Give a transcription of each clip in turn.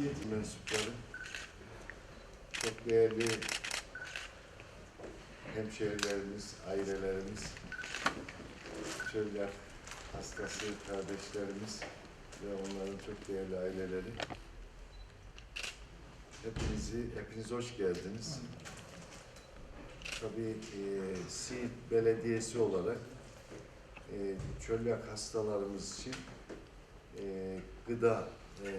mensupları, çok değerli hemşehrilerimiz, ailelerimiz, çölyak hastası kardeşlerimiz ve onların çok değerli aileleri. Hepinizi, hepiniz hoş geldiniz. Tabii e, Siirt Belediyesi olarak e, çölyak hastalarımız için e, gıda e,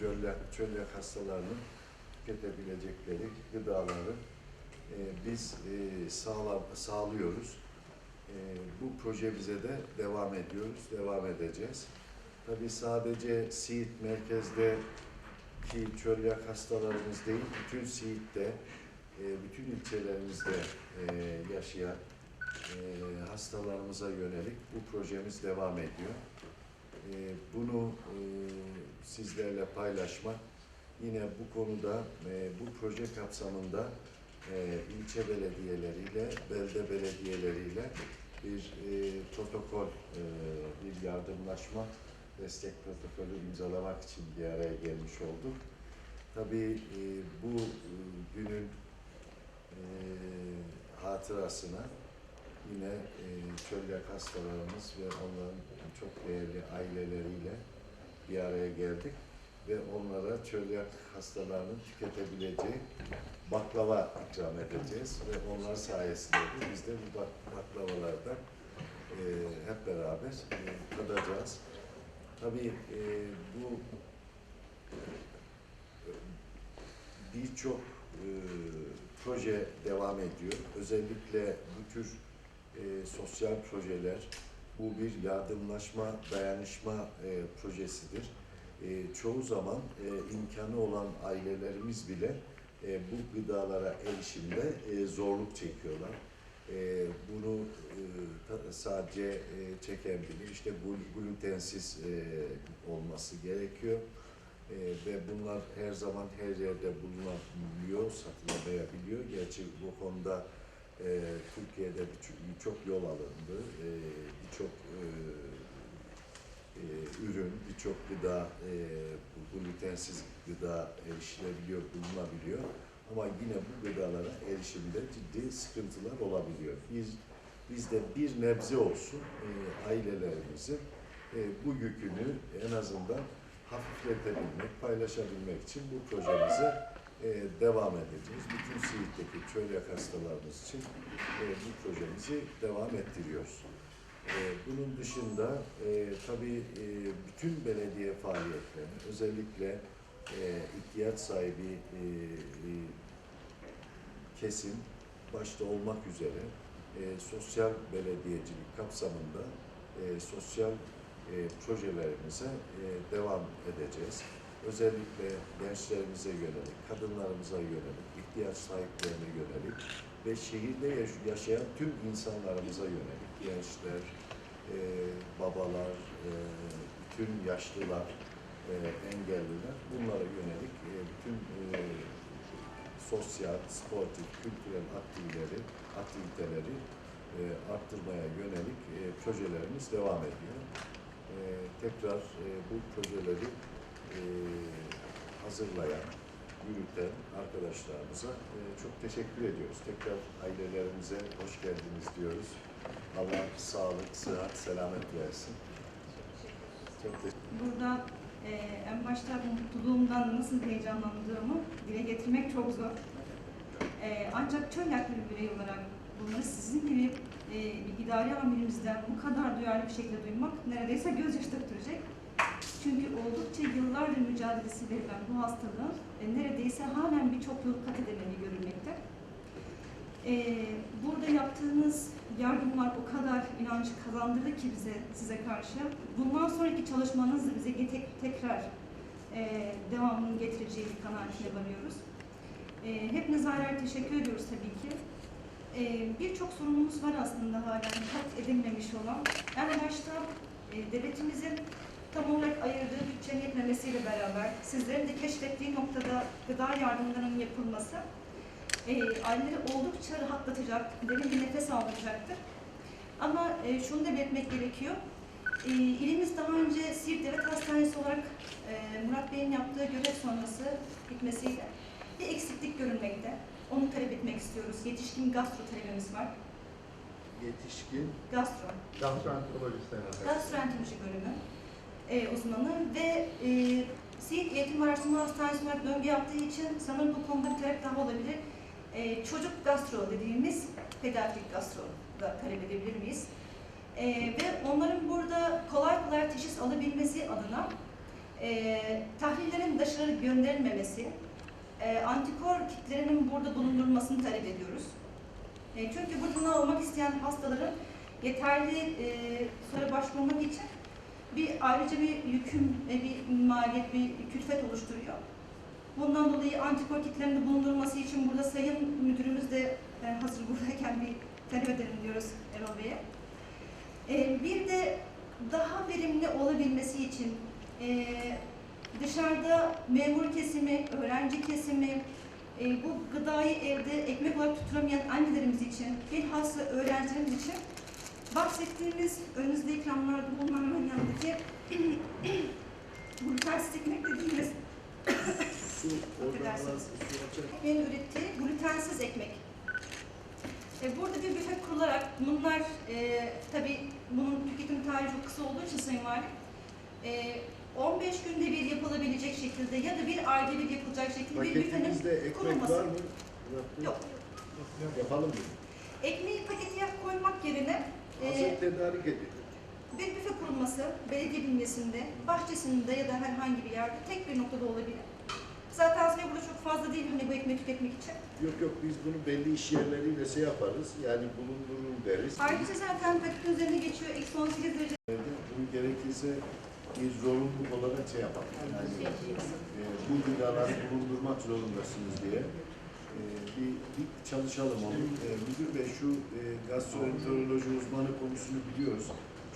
çölyak, çölyak hastalarının tüketebilecekleri gıdaları e, biz e, sağla, sağlıyoruz. E, bu projemize de devam ediyoruz, devam edeceğiz. Tabii sadece Siirt merkezde ki çölyak hastalarımız değil, bütün Siirt'te, e, bütün ilçelerimizde e, yaşayan e, hastalarımıza yönelik bu projemiz devam ediyor. E, bunu e, sizlerle paylaşmak, yine bu konuda, e, bu proje kapsamında e, ilçe belediyeleriyle, belde belediyeleriyle bir protokol, bir yardımlaşma destek protokolü imzalamak için bir araya gelmiş olduk. Tabii bu günün hatırasına yine e, çölyak hastalarımız ve onların çok değerli aileleriyle bir araya geldik ve onlara çölyak hastalarının tüketebileceği baklava ikram edeceğiz ve onlar sayesinde de biz de bu bak- baklavalardan e, hep beraber e, tadacağız. Tabii e, bu e, birçok e, proje devam ediyor. Özellikle bu tür e, sosyal projeler, bu bir yardımlaşma, dayanışma e, projesidir. E, çoğu zaman e, imkanı olan ailelerimiz bile e, bu gıdalara erişimde e, zorluk çekiyorlar. E, bunu e, sadece e, çeken bilir. İşte glu- glutensiz e, olması gerekiyor. E, ve bunlar her zaman her yerde bulunabiliyor, satılamayabiliyor. Gerçi bu konuda e, Türkiye'de birçok birçok yol alındı. E, birçok e, e, ürün, birçok gıda, e, glutensiz gıda erişilebiliyor, bulunabiliyor. Ama yine bu gıdalara erişimde ciddi sıkıntılar olabiliyor. Biz, biz de bir nebze olsun e, ailelerimizin e, bu yükünü en azından hafifletebilmek, paylaşabilmek için bu projemize e, devam edeceğiz. Bütün Siirt'teki çölyak hastalarımız için e, bu projemizi devam ettiriyoruz. E, bunun dışında e, tabii e, bütün belediye faaliyetlerini özellikle e, ihtiyaç sahibi e, e, kesim başta olmak üzere e, sosyal belediyecilik kapsamında e, sosyal e, projelerimize e, devam edeceğiz. Özellikle gençlerimize yönelik, kadınlarımıza yönelik, ihtiyaç sahiplerine yönelik ve şehirde yaş- yaşayan tüm insanlarımıza yönelik, gençler, e, babalar, e, bütün yaşlılar, e, engelliler, bunlara yönelik e, bütün e, sosyal, sportif, kültürel aktiviteleri, aktiviteleri e, arttırmaya yönelik e, projelerimiz devam ediyor. E, tekrar e, bu projeleri e, hazırlayan, yürüten arkadaşlarımıza e, çok teşekkür ediyoruz. Tekrar ailelerimize hoş geldiniz diyoruz. Allah sağlık, sıhhat, selamet versin. Çok Burada e, en başta bu mutluluğumdan nasıl heyecanlandığımı dile getirmek çok zor. E, ancak çölyak bir birey olarak bunları sizin gibi e, bir idari amirimizden bu kadar duyarlı bir şekilde duymak neredeyse gözyaşı döktürecek. Çünkü oldukça yıllardır mücadelesi verilen bu hastalığın e, neredeyse halen birçok yıl kat edemediği görülmekte. E, burada yaptığınız yardımlar o kadar inanç kazandırdı ki bize, size karşı. Bundan sonraki çalışmanız da bize tek, tekrar e, devamını getireceği bir kanaatine varıyoruz. E, hepinize ayrı teşekkür ediyoruz tabii ki. E, Birçok sorunumuz var aslında halen kat edilmemiş olan. En başta e, devletimizin tam olarak ayırdığı bütçenin yetmemesiyle beraber sizlerin de keşfettiği noktada gıda yardımlarının yapılması e, aileleri oldukça rahatlatacak, derin bir nefes aldıracaktır. Ama e, şunu da belirtmek gerekiyor. E, ilimiz daha önce Siirt Devlet Hastanesi olarak e, Murat Bey'in yaptığı görev sonrası gitmesiyle bir eksiklik görülmekte. Onu talep etmek istiyoruz. Yetişkin gastro talebimiz var. Yetişkin Gastro. Gastroenterolojist herhalde. Gastroenteroloji bölümü e, uzmanı ve e, Siirt Eğitim Araştırma Hastanesi olarak döngü yaptığı için sanırım bu konuda bir talep daha olabilir. E, çocuk gastro dediğimiz pediatrik gastro da talep edebilir miyiz? E, ve onların burada kolay kolay teşhis alabilmesi adına e, tahlillerin dışarı gönderilmemesi, e, antikor kitlerinin burada bulundurulmasını talep ediyoruz. E, çünkü burada olmak isteyen hastaların yeterli e, süre başvurmak için bir ayrıca bir yüküm ve bir maliyet, bir külfet oluşturuyor. Bundan dolayı antikor kitlerinin bulundurulması için burada Sayın Müdürümüz de e, hazır buradayken bir talep edelim diyoruz Erol Bey'e. E, bir de daha verimli olabilmesi için e, dışarıda memur kesimi, öğrenci kesimi, bu gıdayı evde ekmek olarak tutturamayan annelerimiz için, bilhassa öğrencilerimiz için bahsettiğimiz önünüzde ikramlarda bulunan hemen yanındaki glutensiz ekmek dediğimiz su ekmeğin ürettiği glutensiz ekmek. E, burada bir büfe kurularak bunlar e, tabii bunun tüketim tarihi çok kısa olduğu için Sayın Valim e, 15 günde bir yapılabilecek şekilde ya da bir ayda bir yapılacak şekilde bir büfenin kurulması. var mı? Yok. Yapalım mı? Ekmeği pakete koymak yerine Hazır tedarik edin. bir büfe kurulması belediye bünyesinde, bahçesinde ya da herhangi bir yerde tek bir noktada olabilir. Zaten sayı burada çok fazla değil hani bu ekmeği tüketmek için. Yok yok biz bunu belli iş yerleriyle şey yaparız. Yani bulundurun deriz. Ayrıca zaten paketin üzerine geçiyor eksi 18 derece Bunu gerekirse bir zorunluluk olarak şey yapalım. Yani e, bu gıdaları bulundurmak zorundasınız diye. E, bir, bir çalışalım onu. E, müdür Bey şu e, gastroenteroloji uzmanı konusunu biliyoruz.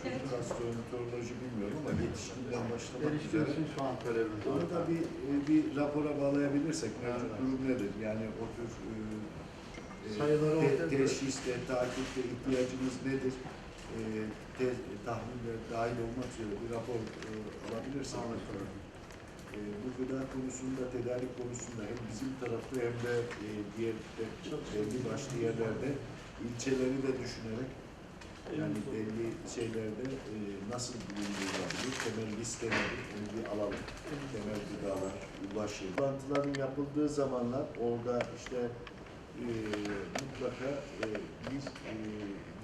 Çocuk Evet. gastroenteroloji bilmiyorum ama yetişkinden başlamak Erişkin üzere. şu an talebimiz Onu da bir, e, bir rapora bağlayabilirsek mevcut Evet. durum nedir? Yani o tür e, e, Sayıları te- teşhiste, takipte ihtiyacımız nedir? E, te, tahminler dahil olmak üzere bir rapor e, alabilirsek. Anlaşıldı. E, bu gıda konusunda, tedarik konusunda hem bizim tarafta hem de e, diğer de, belli başlı yerlerde ilçeleri de düşünerek yani belli şeylerde e, nasıl bulundurulabilir, temel liste nedir, onu bir alalım. Temel gıdalar, ulaşım. Toplantıların yapıldığı zamanlar orada işte e, mutlaka e, bir e,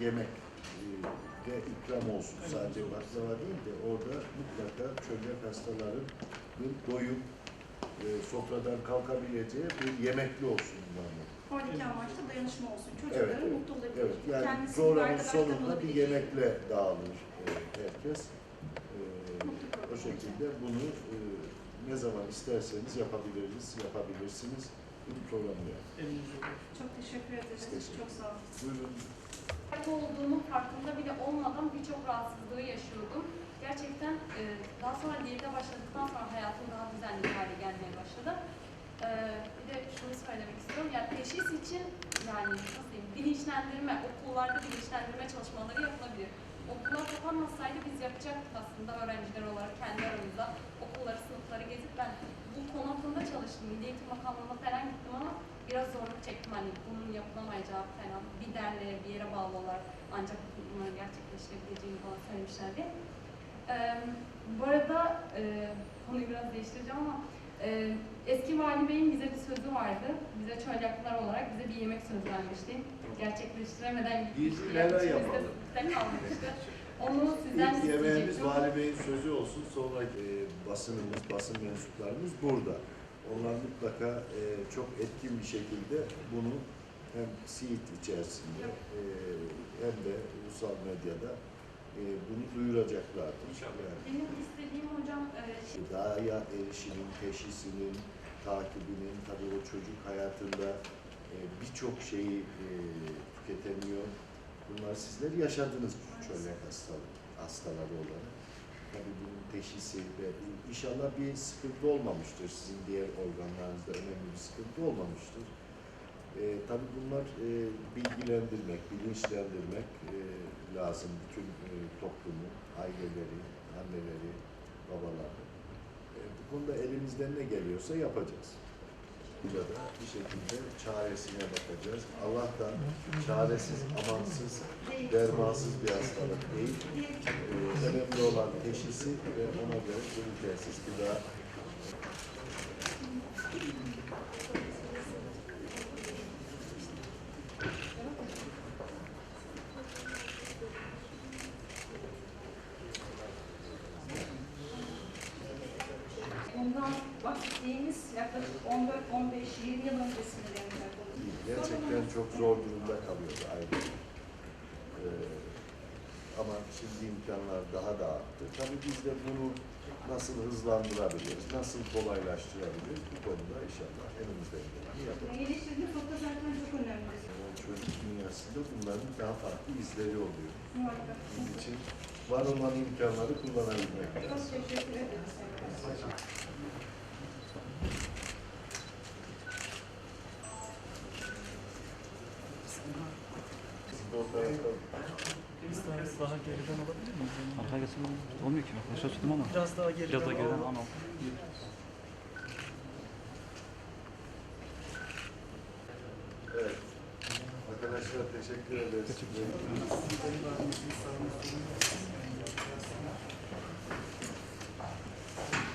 yemek e, de ikram olsun. Sadece baklava değil de orada mutlaka çölyak hastaların doyup e, sofradan kalkabileceği bir yemekli olsun bunlar. Oradaki amaçta dayanışma olsun. Çocukların evet. mutlu olabilir. Evet, yani Kendisi programın sonunda bir yemekle dağılır e, herkes. E, o şekilde bunu e, ne zaman isterseniz yapabiliriz, yapabilirsiniz. Bir programı yap. Çok teşekkür ederiz. Teşekkür Çok sağ olun. Buyurun. Farklı olduğunun farkında bile olmadan birçok rahatsızlığı yaşıyordum. Gerçekten e, daha sonra diyete başladıktan sonra hayatım daha düzenli hale gelmeye başladı. E, bir de şunu söylemek istiyorum. Yani teşhis için yani nasıl diyeyim bilinçlendirme, okullarda bilinçlendirme çalışmaları yapılabilir. Okullar kapanmasaydı biz yapacaktık aslında öğrenciler olarak kendi aramızda okulları, sınıfları gezip ben bu konu hakkında çalıştım. Milli Eğitim Bakanlığı'na falan gittim ama biraz zorluk çektim hani bunun yapılamayacağı falan bir derneğe bir yere bağlı olarak ancak bunları gerçekleştirebileceğini bana söylemişlerdi. Ee, bu arada e, konuyu biraz değiştireceğim ama e, eski vali beyin bize bir sözü vardı. Bize çölyaklılar olarak bize bir yemek sözü vermişti. Gerçekleştiremeden Biz gitmişti. neler İçimizde yapalım? kalmıştı. Onu sizden İlk yemeğimiz. Vali Bey'in sözü olsun. Sonra e, basınımız, basın mensuplarımız burada. Onlar mutlaka e, çok etkin bir şekilde bunu hem Siirt içerisinde e, hem de ulusal medyada e, bunu duyuracaklardır. Yani Benim istediğim hocam e, şey- gıdaya erişimin, teşhisinin, takibinin, tabii o çocuk hayatında e, birçok şeyi e, tüketemiyor. Bunlar sizler yaşadınız çölyak hastalığı, hastaları olarak. Tabii bunun teşhisi ve inşallah bir sıkıntı olmamıştır. Sizin diğer organlarınızda önemli bir sıkıntı olmamıştır. E, tabii bunlar e, bilgilendirmek, bilinçlendirmek e, lazım bütün e, toplumu. aileleri, anneleri, babaları. E, bu konuda elimizden ne geliyorsa yapacağız. Burada da bir şekilde çaresine bakacağız. Allah'tan çaresiz, amansız, dermansız bir hastalık değil. Ee, önemli olan teşhisi ve ona göre bu tesis gıda Bundan bahsettiğimiz yaklaşık 14, 15, 20 yıl öncesinde değil. Gerçekten çok zor durumda kalıyordu aile. Ee, ama şimdi imkanlar daha da arttı. Tabii biz de bunu nasıl hızlandırabiliriz, nasıl kolaylaştırabiliriz bu konuda inşallah elimizden geleni yapacağız. Geliştirdiğiniz nokta zaten çok önemli. Çocuk dünyasında bunların daha farklı izleri oluyor. Muhakkak. Bunun için var olan imkanları kullanabilmek Çok lazım. teşekkür ederiz. İsterseniz daha geriden alabilir miyiz? Arkaya geçsin olmuyor ki. Aşağı tuttum ama. Biraz daha geriden, Biraz daha geriden al. Evet. Arkadaşlar teşekkür ederiz. Teşekkür ederim.